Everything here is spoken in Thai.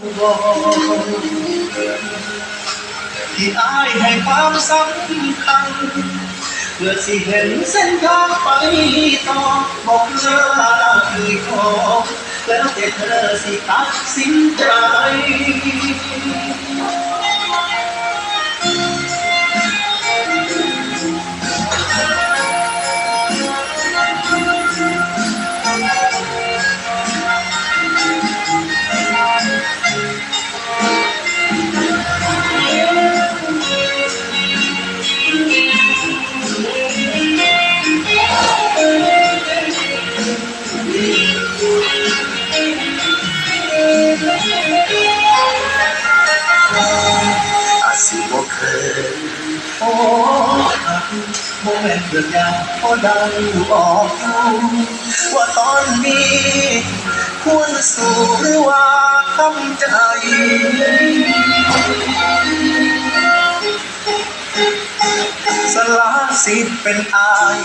ที่อายให้ความสำคัญเพื่อสิเห็นเส้นทางไปต่อบอกเลิกเคยขอแล้วแต่เธอสิตัดสินใจ โอ้หักโมเมนต์เดือดยาวพอดังบอกอยู่ว่าตอนนี้ ควรสู่หรือว่าทำใจสละสิทธิ์เป็นอาย